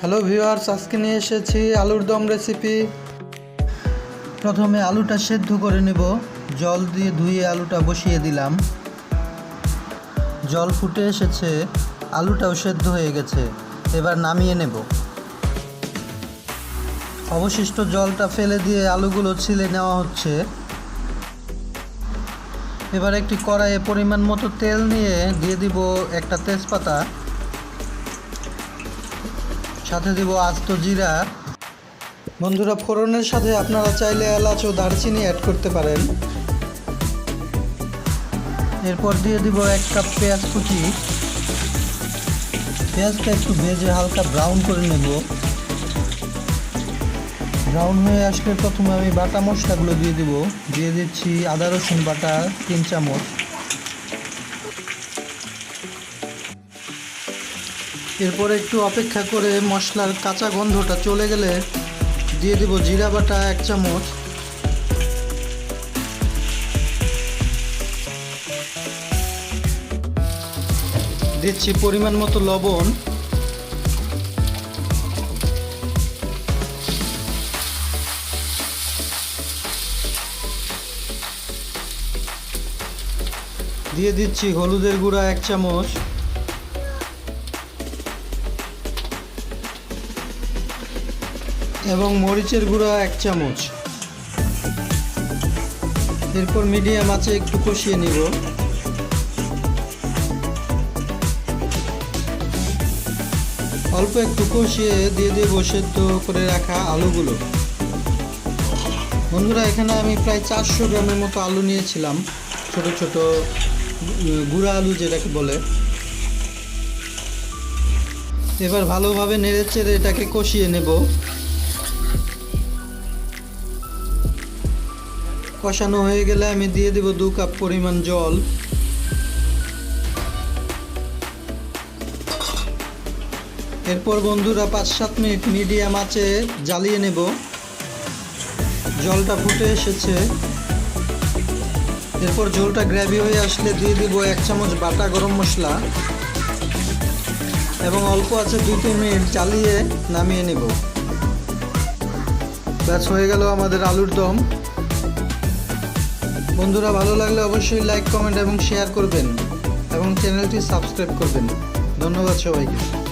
Hello viewers আজকে নিয়ে এসেছি আলুর দম রেসিপি প্রথমে আলুটা সেদ্ধ করে নেব। জল দিয়ে ধুয়ে আলুটা বসিয়ে দিলাম। জল ফুটে এসেছে, আলুটাও সেদ্ধ হয়ে গেছে। এবার নামিয়ে নেব। অবশিষ্ট জলটা ফেলে দিয়ে আলুগুলো ছিলে নেওয়া হচ্ছে। এবার একটি কড়াইয়ে পরিমাণ মতো তেল নিয়ে দিয়ে দিব একটা তেজপাতা। সাথে দিব আস্ত জিরা। বন্ধুরা, ফোড়নের সাথে আপনারা চাইলে এলাচ ও দারচিনি অ্যাড করতে পারেন। এরপর দিয়ে দিব এক কাপ পেঁয়াজ কুচি। পেঁয়াজটা একটু ভেজে হালকা ব্রাউন করে নেব। ব্রাউন হয়ে আসলে প্রথমে আমি বাটা মশলাগুলো দিয়ে দিব। দিয়ে দিচ্ছি আদা রসুন বাটা, তিন চামচ। এরপর একটু অপেক্ষা করে মশলার কাঁচা গন্ধটা চলে গেলে দিয়ে দিব জিরা বাটা এক চামচ। দিচ্ছি পরিমাণ মতো লবণ। দিয়ে দিচ্ছি হলুদের গুঁড়া এক চামচ। এবং মরিচের গুঁড়া এক চামচ। এরপর মিডিয়াম আছে একটু কষিয়ে নিব। অল্প একটু কষিয়ে দিয়ে দেব সেদ্ধ করে রাখা আলুগুলো। বন্ধুরা, এখানে আমি প্রায় চারশো গ্রামের মতো আলু নিয়েছিলাম। ছোট ছোট গুঁড়া আলু যেটাকে বলে। এবার ভালোভাবে নেড়ে চেড়ে এটাকে কষিয়ে নেব। কষানো হয়ে গেলে আমি দিয়ে দেব দু কাপ পরিমাণ জল। এরপর বন্ধুরা পাঁচ সাত মিনিট মিডিয়াম আঁচে জ্বালিয়ে নেব। জলটা ফুটে এসেছে। এরপর ঝোলটা গ্রেভি হয়ে আসলে দিয়ে দিব এক চামচ বাটা গরম মশলা। এবং অল্প আছে দুই তিন মিনিট চালিয়ে নামিয়ে নেব। ব্যাস, হয়ে গেল আমাদের আলুর দম। বন্ধুরা, ভালো লাগলে অবশ্যই লাইক কমেন্ট এবং শেয়ার করবেন এবং চ্যানেলটি সাবস্ক্রাইব করবেন। ধন্যবাদ সবাইকে।